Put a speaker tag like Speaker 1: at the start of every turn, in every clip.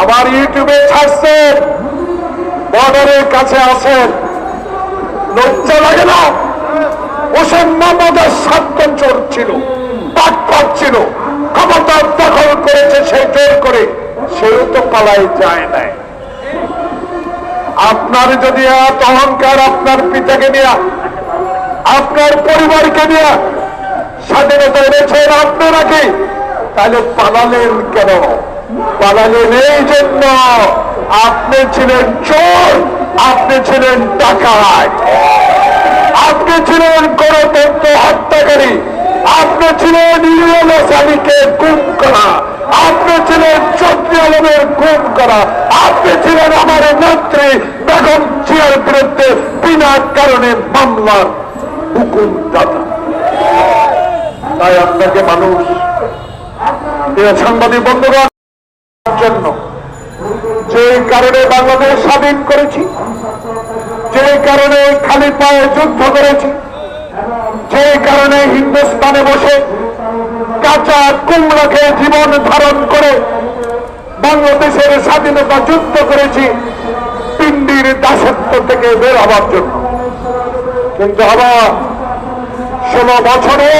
Speaker 1: আবার ইউটিউবে ছাড়ছেন। বর্ডারের কাছে আছেন। লজ্জা লাগে না? হোসেন মোহাম্মদের স্বার্থ চলছিল পাট পাচ্ছিল ক্ষমতার দখল করেছে, সে জোর করে, সেও তো পালাই যায় নাই। আপনার যদি এত অহংকার আপনার পিতাকে নিয়ে, আপনার পরিবারকে নিয়ে স্বাধীনতা এনেছেন আপনারা কি? তাহলে পালালেন কেন? পালালেন এই জন্য। আপনি ছিলেন চোর, আপনি ছিলেন ডাকাত। আপনি ছিলেন গণতন্ত্র হত্যাকারী, আপনি ছিলেন ইউএনএস আলীকে গুম করা, আপনি ছিলেন চৌধুরী আলমের গুম করা, আপনি ছিলেন আমার মন্ত্রী বেগম জিয়ার বিরুদ্ধে বিনা কারণে মামলার হুকুম দাতা তাই আপনাকে মানুষ সাংবাদিক বন্ধুগণ জন্য। যে কারণে বাংলাদেশ স্বাধীন করেছি যে কারণে খালি পায়ে যুদ্ধ করেছি যে কারণে হিন্দুস্তানে বসে কাঁচা কুমড়াকে জীবন ধারণ করে বাংলাদেশের স্বাধীনতা যুদ্ধ করেছি পিন্ডির দাসত্ব থেকে বের হবার জন্য। কিন্তু আবার ষোলো বছরে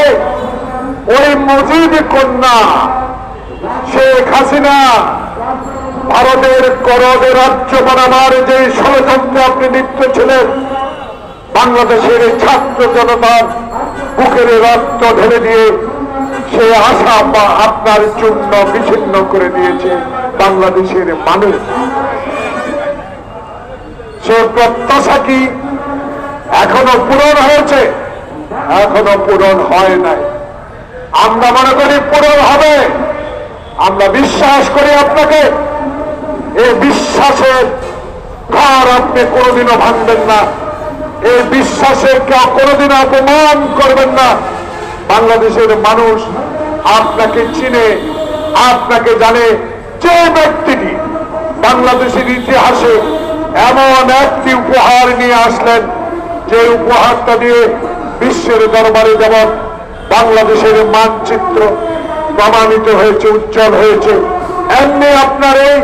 Speaker 1: ওই মজিদ কন্যা শেখ হাসিনা, ভারতের করদের রাজ্য বানাবার যে ষড়যন্ত্রে আপনি লিপ্ত ছিলেন, বাংলাদেশের ছাত্র জনতার বুকের রক্ত ঢেলে দিয়ে সে আশা বা আপনার চূর্ণ বিচ্ছিন্ন করে দিয়েছে বাংলাদেশের মানুষ। সে প্রত্যাশা কি এখনও পূরণ হয়েছে? এখনও পূরণ হয় নাই। আমরা মনে করি পূরণ হবে। আমরা বিশ্বাস করি আপনাকে। এই বিশ্বাসের ঘর আপনি কোনোদিনও ভাঙবেন না। এই বিশ্বাসের কেউ কোনোদিন অপমান করবেন না। বাংলাদেশের মানুষ আপনাকে চিনে, আপনাকে জানে যে ব্যক্তিটি বাংলাদেশের ইতিহাসে এমন একটি উপহার নিয়ে আসলেন, যে উপহারটা দিয়ে বিশ্বের দরবারে যেমন বাংলাদেশের মানচিত্র প্রমাণিত হয়েছে, উজ্জ্বল হয়েছে। এমনি আপনার এই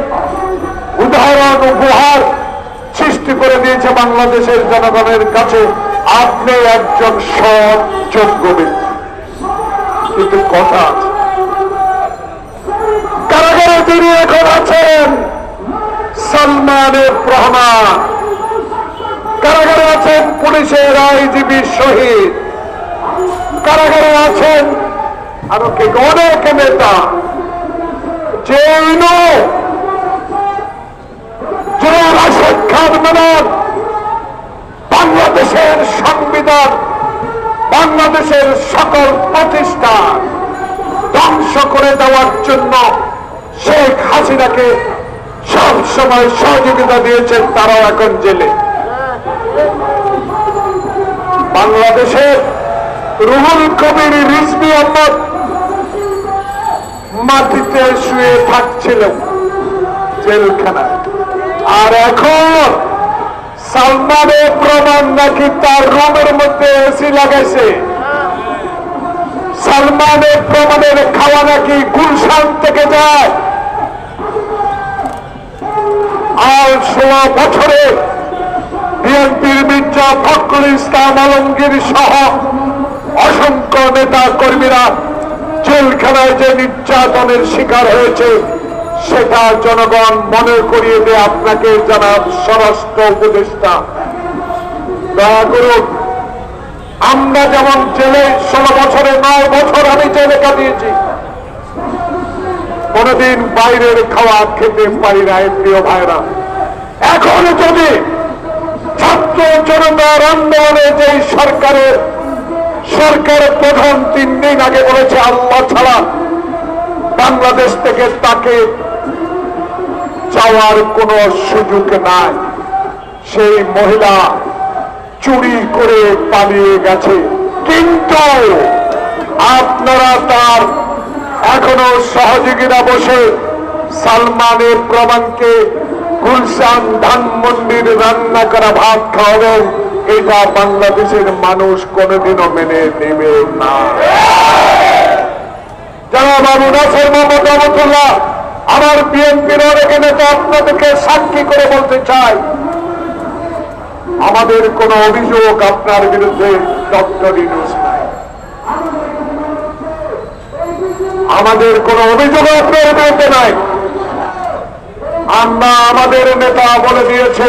Speaker 1: উদাহরণ, উপহার সৃষ্টি করে দিয়েছে বাংলাদেশের জনগণের কাছে। আপনি একজন সৎ যোগ্য ব্যক্তি। কিন্তু কথা আছে। কারাগারে তিনি এখন আছেন সালমানের রহমান। কারাগারে আছেন পুলিশের আইজিবি শহীদ। কারাগারে আছেন আরও কে নেতা? যে রাশেদ খান বাংলাদেশের সংবিধান, বাংলাদেশের সকল প্রতিষ্ঠান ধ্বংস করে দেওয়ার জন্য শেখ হাসিনাকে সব সময় সহযোগিতা দিয়েছেন তারাও এখন জেলে। বাংলাদেশের রুহুল কবির রিজবি আহমদ মাটিতে শুয়ে থাকছিল জেলখানায়। আর এখন সালমানের প্রমাণ নাকি তার রুমের মধ্যে এসি লাগাইছে। সালমানের প্রমাণের খাওয়া নাকি গুলশান থেকে যায়। আর ষোলো বছরে বিএনপির মির্জা ফখরুল ইসলাম আলমগীর সহ অসংখ্য নেতা কর্মীরা জেলখানায় যে নির্যাতনের শিকার হয়েছে, সেটা জনগণ মনে করিয়ে দেয় আপনাকে জানাব স্বরাষ্ট্র উপদেষ্টা। দয়া করুন, আমরা যেমন জেলে ষোলো বছরে নয় বছর আমি জেলে কাটিয়েছি, কোনদিন বাইরের খাওয়া খেতে পারি না প্রিয় ভাইরা। এখন যদি ছাত্র জনতার আন্দোলনে যে সরকারের সরকার প্রধান তিন দিন আগে বলেছে, আল্লাহ ছাড়া বাংলাদেশ থেকে তাকে যাওয়ার কোনো সুযোগ নাই। সেই মহিলা চুরি করে পালিয়ে গেছে। কিন্তু আপনারা তার এখনও সহযোগীরা বসে সালমানের প্রমাণকে গুলশান ধানমন্ডির রান্না করা ভাত খাওয়াবেন। এটা বাংলাদেশের মানুষ কোনোদিনও মেনে নেবে না। যারা বাবু নাসের মোহাম্মদ রহমতুল্লাহ, আমার বিএনপির অনেক নেতা আপনাদেরকে সাক্ষী করে বলতে চাই, আমাদের কোনো অভিযোগ আপনার বিরুদ্ধে ডক্টর ইউনুস আমাদের কোনো অভিযোগ আপনার বিরুদ্ধে নাই। আমরা আমাদের নেতা বলে দিয়েছে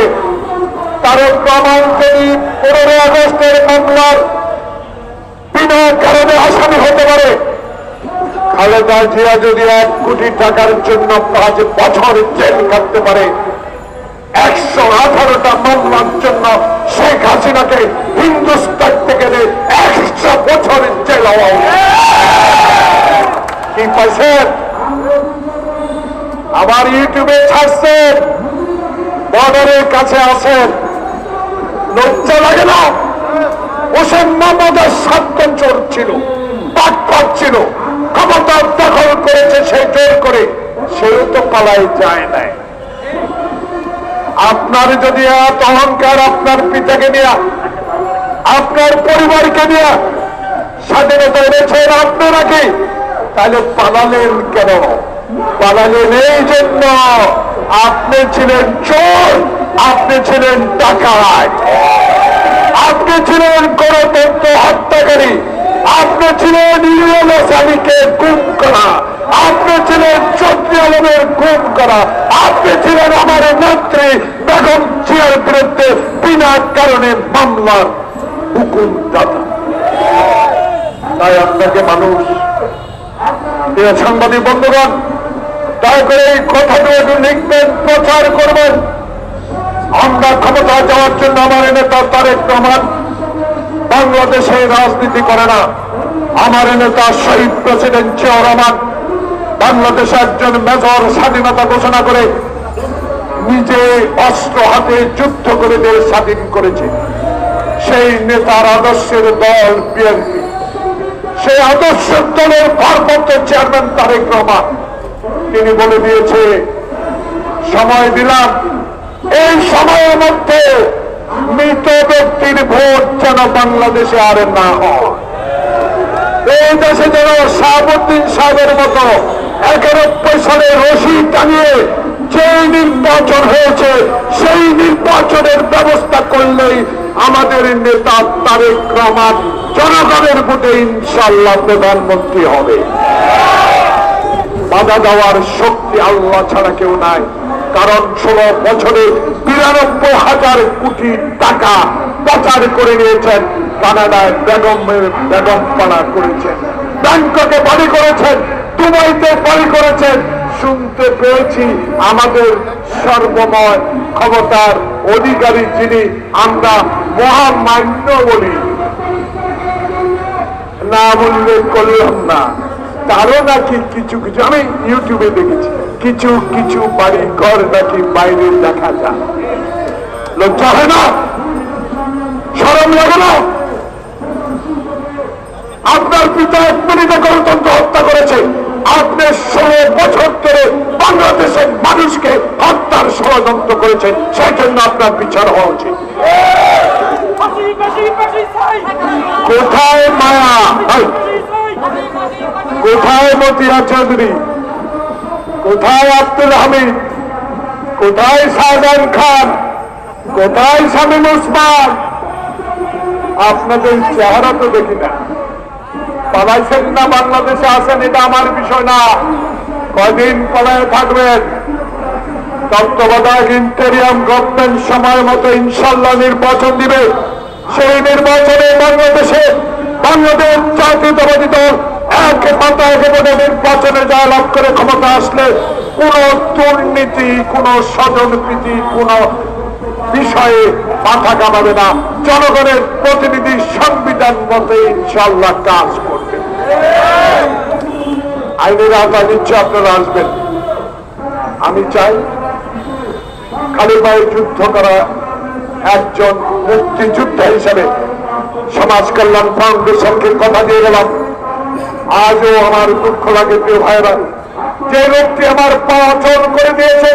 Speaker 1: তারেক রহমান যদি পনেরোই আগস্টের মামলার বিনা কারণে আসামি হতে পারে। খালেদা জিয়া যদি এক কোটি টাকার জন্য পাঁচ বছর জেল কাটতে পারে, একশো আঠারোটা মামলার জন্য শেখ হাসিনাকে হিন্দুস্তান থেকে একশো বছর জেল কি পাইছেন আবার ইউটিউবে ছাড়ছেন, বর্ডারের কাছে আছেন। লজ্জা লাগে না? হোসেন মোহাম্মদের সাতজন চোর ছিল পাট পাট ছিল। ক্ষমতা দখল করেছে সে জোর করে, সেও তো পালাই যায় নাই। আপনার যদি এত অহংকার আপনার পিতাকে নিয়ে, আপনার পরিবারকে নিয়ে স্বাধীনতা এনেছেন আপনারা কি? তাহলে পালালেন কেন? পালালেন এই জন্য আপনি ছিলেন চোর। আপনি ছিলেন ডাকাত আপনি ছিলেন গণতন্ত্র হত্যাকারী। আপনি ছিলেন ইউএনএস আলীকে গুম করা। আপনি ছিলেন চৌধুরী আলমের গুম করা। আপনি ছিলেন আমার মন্ত্রী বেগম জিয়ার বিরুদ্ধে বিনা কারণে মামলার হুকুম দাতা। তাই আপনাকে মানুষ সাংবাদিক বন্ধুগণ, দয়া করে এই কথাগুলো লিখবেন, প্রচার করবেন। আমরা ক্ষমতা যাওয়ার জন্য আমার নেতা তারেক রহমান বাংলাদেশে রাজনীতি করে না। আমার নেতা শহীদ প্রেসিডেন্ট জিয়াউর রহমান বাংলাদেশে একজন মেজর স্বাধীনতা ঘোষণা করে নিজে অস্ত্র হাতে যুদ্ধ করে দেশ স্বাধীন করেছে। সেই নেতার আদর্শের দল বিএনপি। সেই আদর্শ দলের ভারপ্রাপ্ত চেয়ারম্যান তারেক রহমান। তিনি বলে দিয়েছে, সময় দিলাম এই সময়ের মধ্যে মৃত ব্যক্তির ভোট যেন বাংলাদেশে আর না হয়। এই দেশে যেন শাহাবুদ্দিন সাহেবের মতো একানব্বই সালে রশি টানিয়ে যে নির্বাচন হয়েছে, সেই নির্বাচনের ব্যবস্থা করলেই আমাদের নেতা তারেক রহমান জনগণের ভোটে ইনশাল্লাহ প্রধানমন্ত্রী হবে। বাধা দেওয়ার শক্তি আল্লাহ ছাড়া কেউ নাই। কারণ ষোলো বছরে বিরানব্বই হাজার কোটি টাকা পাচার করে নিয়েছেন কানাডায় বেগমের বেগম পাড়া করেছেন। ব্যাংককে বাড়ি করেছেন, দুবাইতে বাড়ি করেছেন। শুনতে পেয়েছি আমাদের সর্বময় ক্ষমতার অধিকারী যিনি আমরা মহামান্য বলি। নাম উল্লেখ করলাম না। তারও নাকি কিছু কিছু আমি ইউটিউবে দেখেছি। কিছু কিছু বাড়ি ঘর নাকি বাইরে দেখা যায়। লজ্জা হয় না? সরম লাগে না? আপনার পিতা এক মিনিটে গণতন্ত্র হত্যা করেছে। আপনি ষোলো বছর ধরে বাংলাদেশের মানুষকে হত্যার ষড়যন্ত্র করেছেন। সেই জন্য আপনার বিচার হওয়া উচিত। কোথায় মায়া? কোথায় মতিয়া চৌধুরী? কোথায় আব্দুল হামিদ? কোথায় শাহজাহান খান? কোথায় শামীম ওসমান? আপনাদের চেহারা তো দেখি না। পালাইছেন না বাংলাদেশে আসেন এটা আমার বিষয় না। কয়দিন পালায় থাকবেন। তত্ত্বাবধায়ক ইন্টেরিয়াম গভর্নমেন্ট সময় মতো ইনশাল্লাহ নির্বাচন দিবে। সেই নির্বাচনে বাংলাদেশে বাংলাদেশ জাতীয়তাবাদী দল এক মাথা একেবারে নির্বাচনে জয়লাভ করে ক্ষমতা আসলে কোন দুর্নীতি, কোন স্বজনপ্রীতি, কোন বিষয়ে মাথা কামাবে না। জনগণের প্রতিনিধি সংবিধান মতে ইনশাল্লাহ কাজ করবে। আইনের আওতায় নিচ্ছে আপনারা আসবেন। আমি চাই খালি পায়ে যুদ্ধ করা একজন মুক্তিযোদ্ধা হিসেবে সমাজ কল্যাণ ফাউন্ডেশনকে কথা দিয়ে গেলাম। আজও আমার দুঃখ লাগে, প্রিয় ভাইরা যে লোকটি আমার পা অচল করে দিয়েছে,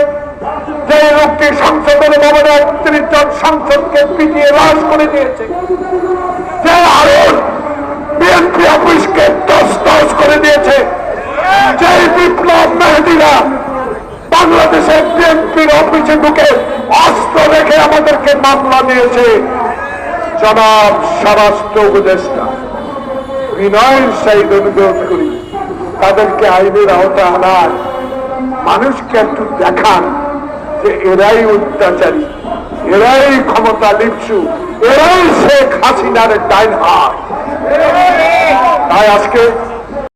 Speaker 1: যে লোকটি সংসদের ভবনে একত্রিশ জন সংসদকে পিটিয়ে লাশ করে দিয়েছে, যে বিএনপি অফিসকে দশ দশ করে দিয়েছে যে বিপ্লব মেহেদিরা বাংলাদেশের বিএনপির অফিসে ঢুকে অস্ত্র রেখে আমাদেরকে মামলা দিয়েছে, জনাব স্বরাষ্ট্র উপদেষ্টা। বিনয়ের সাহিদ অনুরোধ করি, তাদেরকে আইনের আওতা আনার। মানুষকে একটু দেখান যে এরাই অত্যাচারী, এরাই ক্ষমতা লিপসু, এরাই শেখ হাসিনার ডাইন হাত তাই আজকে